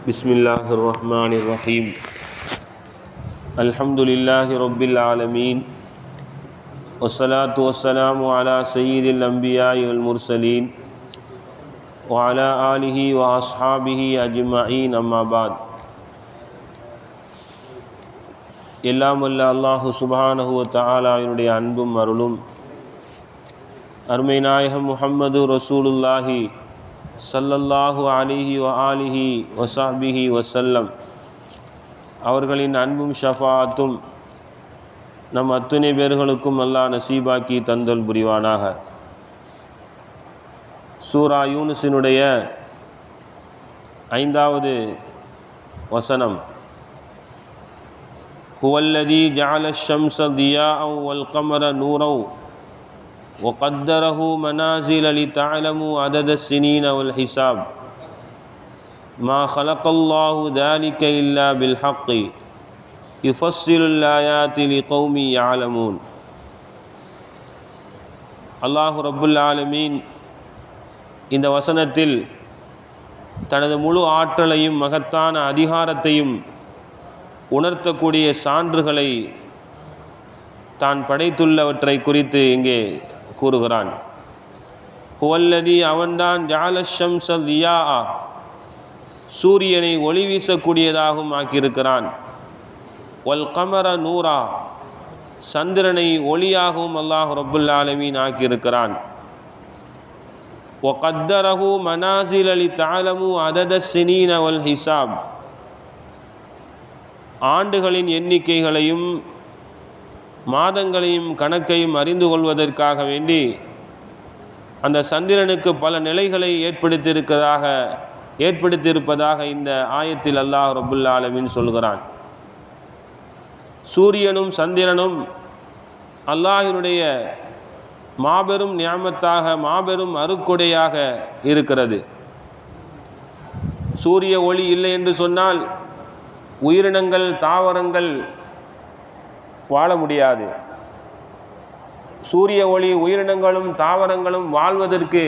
بسم الله الرحمن الرحيم الحمد لله رب العالمين والصلاة والسلام على سيد الأنبياء والمرسلين وعلى آله وأصحابه أجمعين أما بعد எல்லாம் வல்ல அல்லாஹு சுபஹானஹு தஆலாவினுடைய அன்பும் அருளும் அருமை நாயகம் முஹம்மது ரசூலுல்லாஹி சல்லல்லாஹு அலிஹி வ ஆலிஹி வசாபிஹி வசல்லம். அவர்களின் அன்பும் ஷஃபாத்தும் நம் அத்துணை பேர்களுக்கும் அல்லாஹ் நசீபாக்கி தந்தல் புரிவானாக. சூரா யூனுசினுடைய ஐந்தாவது வசனம். ஹுவல்லதி ஜால ஷம்ச தியா வல் கமர நூரவ் وقدره منازل لتعلموا عدد السنين والحساب ما خلق الله ذلك إلا بالحق يفصل الآيات لقوم يعلمون அல்லாஹு ரப்புல் ஆலமீன் இந்த வசனத்தில் தனது முழு ஆற்றலையும் மகத்தான அதிகாரத்தையும் உணர்த்தக்கூடிய சான்றுகளை தான் படைத்துள்ளவற்றை குறித்து இங்கே கூறுகிறான். ஹுவல்லதி அவன்தான் ஜாலஷம்ச தியா சூரியனை ஒளி வீசக்கூடியதாகவும் ஆக்கியிருக்கிறான். ஒல் கமர நூரா. சந்திரனை ஒளியாகவும் அல்லாஹ் ரப்புல் ஆலமீன் ஆக்கியிருக்கிறான். ஒகத்தரகு மனாசில் அலி தாலமு அதத சினீன வல் ஹிசாப். ஆண்டுகளின் எண்ணிக்கைகளையும் மாதங்களையும் கணக்கையும் அறிந்து கொள்வதற்காக வேண்டி அந்த சந்திரனுக்கு பல நிலைகளை ஏற்படுத்தியிருப்பதாக ஏற்படுத்தியிருப்பதாக இந்த ஆயத்தில் அல்லாஹ் ரபுல்லா ஆலமின் சொல்கிறான். சூரியனும் சந்திரனும் அல்லாஹினுடைய மாபெரும் நியாமத்தாக மாபெரும் அருக்கொடையாக இருக்கிறது. சூரிய ஒளி இல்லை என்று சொன்னால் உயிரினங்கள் தாவரங்கள் வாழ முடியாது. சூரிய ஒளி உயிரினங்களும் தாவரங்களும் வாழ்வதற்கு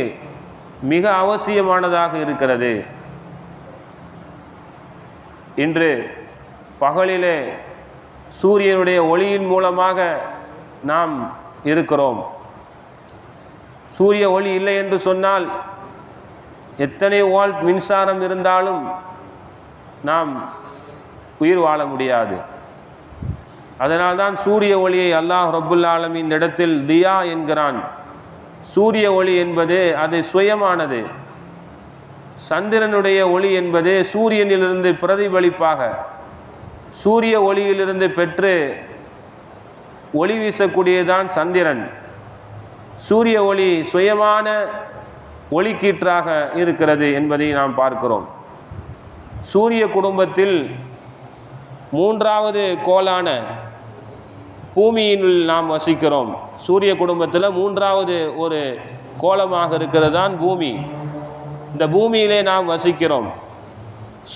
மிக அவசியமானதாக இருக்கிறது. இன்று பகலிலே சூரியனுடைய ஒளியின் மூலமாக நாம் இருக்கிறோம். சூரிய ஒளி இல்லை என்று சொன்னால் எத்தனை வால்ட் மின்சாரம் இருந்தாலும் நாம் உயிர் வாழ முடியாது. அதனால்தான் சூரிய ஒளியை அல்லாஹ் ரபுல் ஆலம் இந்த இடத்தில் தியா என்கிறான். சூரிய ஒளி என்பது அது சுயமானது. சந்திரனுடைய ஒளி என்பது சூரியனிலிருந்து பிரதிபலிப்பாக. சூரிய ஒளியிலிருந்து பெற்று ஒளி வீசக்கூடியதான் சந்திரன். சூரிய ஒளி சுயமான ஒளிக்கீற்றாக இருக்கிறது என்பதை நாம் பார்க்கிறோம். சூரிய குடும்பத்தில் மூன்றாவது கோளான பூமியினுள் நாம் வசிக்கிறோம். சூரிய குடும்பத்தில் மூன்றாவது ஒரு கோலமாக இருக்கிறது தான் பூமி. இந்த பூமியிலே நாம் வசிக்கிறோம்.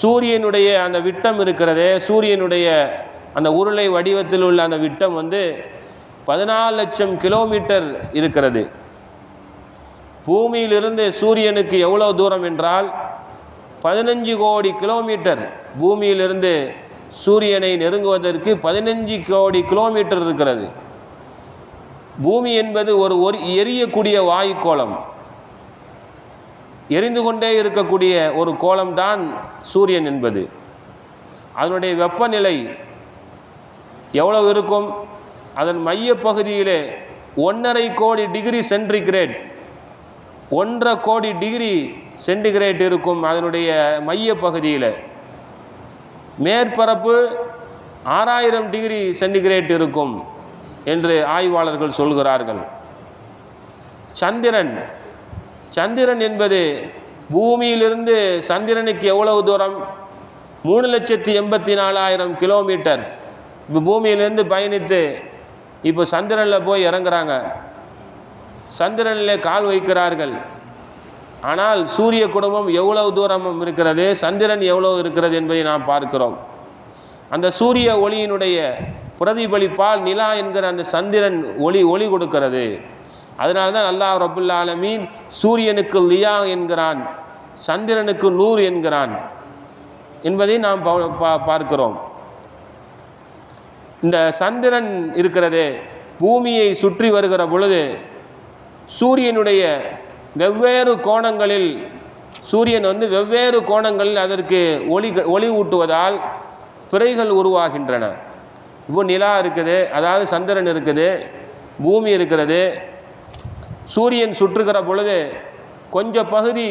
சூரியனுடைய அந்த விட்டம் இருக்கிறதே சூரியனுடைய அந்த உருளை வடிவத்தில் உள்ள அந்த விட்டம் வந்து பதினாலு லட்சம் கிலோமீட்டர் இருக்கிறது. பூமியிலிருந்து சூரியனுக்கு எவ்வளோ தூரம் என்றால் பதினஞ்சு கோடி கிலோமீட்டர் பூமியிலிருந்து சூரியனை நெருங்குவதற்கு பதினஞ்சு கோடி கிலோமீட்டர் இருக்கிறது. பூமி என்பது ஒரு ஒரு எரியக்கூடிய வாயு கோலம் எரிந்து கொண்டே இருக்கக்கூடிய ஒரு கோலம்தான் சூரியன் என்பது. அதனுடைய வெப்பநிலை எவ்வளவு இருக்கும்? அதன் மைய பகுதியிலே ஒன்றரை கோடி டிகிரி சென்டிகிரேட். ஒன்றரை கோடி டிகிரி சென்டிகிரேட் இருக்கும் அதனுடைய மைய பகுதியில் மேற்பரப்பு ஆறாயிரம் டிகிரி சென்டிகிரேட் இருக்கும் என்று ஆய்வாளர்கள் சொல்கிறார்கள். சந்திரன் சந்திரன் என்பது பூமியிலிருந்து சந்திரனுக்கு எவ்வளவு தூரம்? மூணு லட்சத்தி எண்பத்தி நாலாயிரம் கிலோமீட்டர். இப்போ பூமியிலேருந்து பயணித்து இப்போ சந்திரனில் போய் இறங்குறாங்க. சந்திரனில் கால் வைக்கிறார்கள். ஆனால் சூரிய குடும்பம் எவ்வளவு தூரமும் இருக்கிறது? சந்திரன் எவ்வளவு இருக்கிறது என்பதை நாம் பார்க்கிறோம். அந்த சூரிய ஒளியினுடைய பிரதிபலிப்பால் நிலா என்கிற அந்த சந்திரன் ஒளி ஒளி கொடுக்கிறது. அதனால தான் அல்லாஹ் ரபுல் ஆலமீன் சூரியனுக்கு லியா என்கிறான் சந்திரனுக்கு நூறு என்கிறான் என்பதை நாம் பா- பார்க்கிறோம். இந்த சந்திரன் இருக்கிறது பூமியை சுற்றி வருகிற பொழுது சூரியனுடைய வெவ்வேறு கோணங்களில் சூரியன் வந்து வெவ்வேறு கோணங்களில் அதற்கு ஒளி ஒளி ஊட்டுவதால் பிறைகள் உருவாகின்றன. இப்போ நிலா இருக்குது அதாவது சந்திரன் இருக்குது பூமி இருக்கிறது. சூரியன் சுற்றுகிற பொழுது கொஞ்சம் பகுதி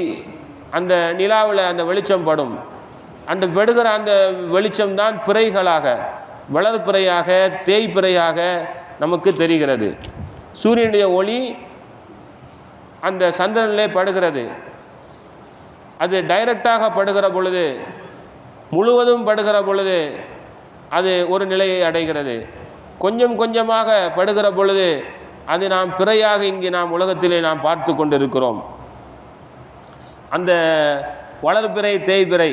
அந்த நிலாவில் அந்த வெளிச்சம் படும். அந்த வெடுகிற அந்த வெளிச்சம்தான் பிறைகளாக வளர்பிறையாக தேய்பிறையாக நமக்கு தெரிகிறது. சூரியனுடைய ஒளி அந்த சந்திரனிலே படுகிறது. அது டைரக்டாக படுகிற பொழுது முழுவதும் படுகிற பொழுது அது ஒரு நிலையை அடைகிறது. கொஞ்சம் கொஞ்சமாக படுகிற பொழுது அது நாம் பிறையாக இங்கே நாம் உலகத்திலே நாம் பார்த்து கொண்டிருக்கிறோம். அந்த வளர்பிறை தேய்பிறை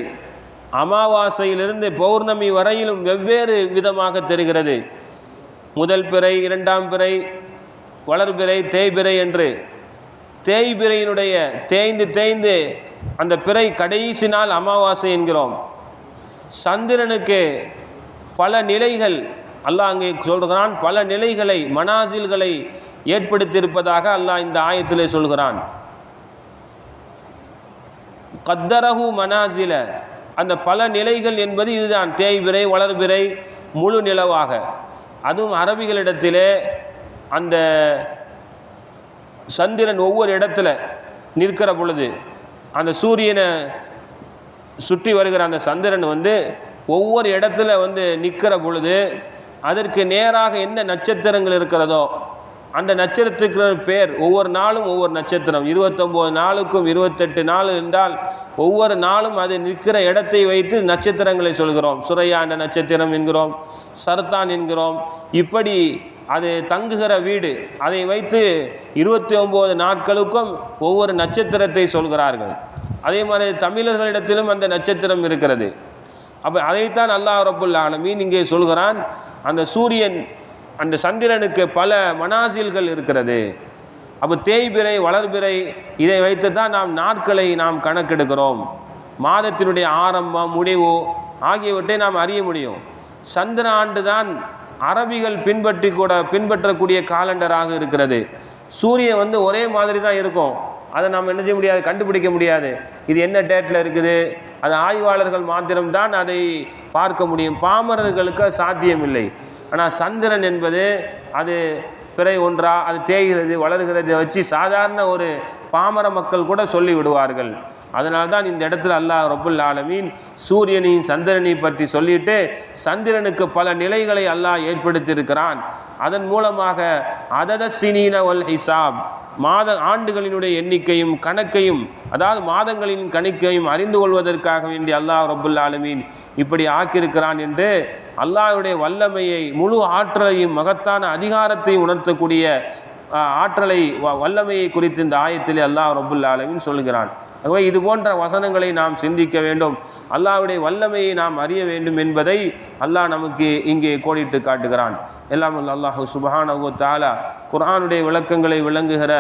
அமாவாசையிலிருந்து பௌர்ணமி வரையிலும் வெவ்வேறு விதமாக தெரிகிறது. முதல் பிறை இரண்டாம் பிறை வளர்பிறை தேய்பிறை என்று தேய்பிறையினுடைய தேய்ந்து தேய்ந்து அந்த பிறை கடைசி நாள் அமாவாசை என்கிறோம். சந்திரனுக்கு பல நிலைகள் அல்லாஹ் அங்கே சொல்கிறான். பல நிலைகளை மனாசில்களை ஏற்படுத்தியிருப்பதாக அல்லாஹ் இந்த ஆயத்திலே சொல்கிறான். கத்தரகு மனாசில. அந்த பல நிலைகள் என்பது இதுதான். தேய்பிறை வளர்பிறை முழு நிலவாக. அதுவும் அரபிகளிடத்திலே அந்த சந்திரன் ஒவ்வொரு இடத்துல நிற்கிற பொழுது அந்த சூரியனை சுற்றி வருகிற அந்த சந்திரன் வந்து ஒவ்வொரு இடத்துல வந்து நிற்கிற பொழுது அதற்கு நேராக என்ன நட்சத்திரங்கள் இருக்கிறதோ அந்த நட்சத்திரத்துக்கு பேர் ஒவ்வொரு நாளும் ஒவ்வொரு நட்சத்திரம். இருபத்தொம்போது நாளுக்கும் இருபத்தெட்டு நாள் என்றால் ஒவ்வொரு நாளும் அது நிற்கிற இடத்தை வைத்து நட்சத்திரங்களை சொல்கிறோம். சுரையா என்ற நட்சத்திரம் என்கிறோம் சர்தான் என்கிறோம். இப்படி அது தங்குகிற வீடு. அதை வைத்து இருபத்தி ஒம்பது நாட்களுக்கும் ஒவ்வொரு நட்சத்திரத்தை சொல்கிறார்கள். அதே மாதிரி தமிழர்களிடத்திலும் அந்த நட்சத்திரம் இருக்கிறது. அப்போ அதைத்தான் அல்லாஹ் ரப்புல் ஆலமீன் இங்கே சொல்கிறான். அந்த சூரியன் அந்த சந்திரனுக்கு பல மனாசில்கள் இருக்கிறது. அப்போ தேய்பிறை வளர்பிறை இதை வைத்து தான் நாம் நாட்களை நாம் கணக்கெடுக்கிறோம். மாதத்தினுடைய ஆரம்பம் முடிவு ஆகியவற்றை நாம் அறிய முடியும். சந்திர ஆண்டு தான் அரபிகள் பின்பற்றி கூட பின்பற்றக்கூடிய காலண்டராக இருக்கிறது. சூரியன் வந்து ஒரே மாதிரி தான் இருக்கும். அதை நம்ம என்ன செய்ய முடியாது? கண்டுபிடிக்க முடியாது. இது என்ன டேட்டில் இருக்குது? அது ஆய்வாளர்கள் மாத்திரம்தான் அதை பார்க்க முடியும். பாமரர்களுக்கு சாத்தியமில்லை. ஆனால் சந்திரன் என்பது அது பிறை ஒன்றா அது தேய்கிறது வளர்கிறது வச்சு சாதாரண ஒரு பாமர மக்கள் கூட சொல்லி விடுவார்கள் அதனால்தான் இந்த இடத்துல அல்லாஹ் ரபுல் ஆலமீன் சூரியனையும் சந்திரனை பற்றி சொல்லிட்டு சந்திரனுக்கு பல நிலைகளை அல்லாஹ் ஏற்படுத்தியிருக்கிறான். அதன் மூலமாக அதத சினீன வல் ஹிசாப் மாத ஆண்டுகளினுடைய எண்ணிக்கையும் கணக்கையும் அதாவது மாதங்களின் கணக்கையும் அறிந்து கொள்வதற்காக வேண்டி அல்லாஹ் ரபுல் ஆலமீன் இப்படி ஆக்கியிருக்கிறான் என்று அல்லாஹ்வுடைய வல்லமையை முழு ஆற்றலையும் மகத்தான அதிகாரத்தையும் உணர்த்தக்கூடிய ஆற்றலை வ- வல்லமையை குறித்து இந்த ஆயத்திலே அல்லாஹ் ரபுல் ஆலமின் சொல்கிறான். ஆகவே இது போன்ற வசனங்களை நாம் சிந்திக்க வேண்டும். அல்லாஹ்வுடைய வல்லமையை நாம் அறிய வேண்டும் என்பதை அல்லாஹ் நமக்கு இங்கே கோடிட்டு காட்டுகிறான். எல்லாம் அல்லாஹு சுபஹானகு தாலா குரானுடைய விளக்கங்களை விளங்குகிற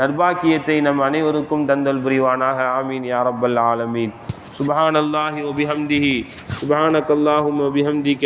நர்பாக்கியத்தை நம் அனைவருக்கும் தந்தல் புரிவானாக. ஆமீன் யாரப்பல் ஆலமீன். சுபஹான் அல்லாஹி ஒபிஹம்திஹி சுபஹானக் அல்லாஹும் ஒபிஹம்திக்க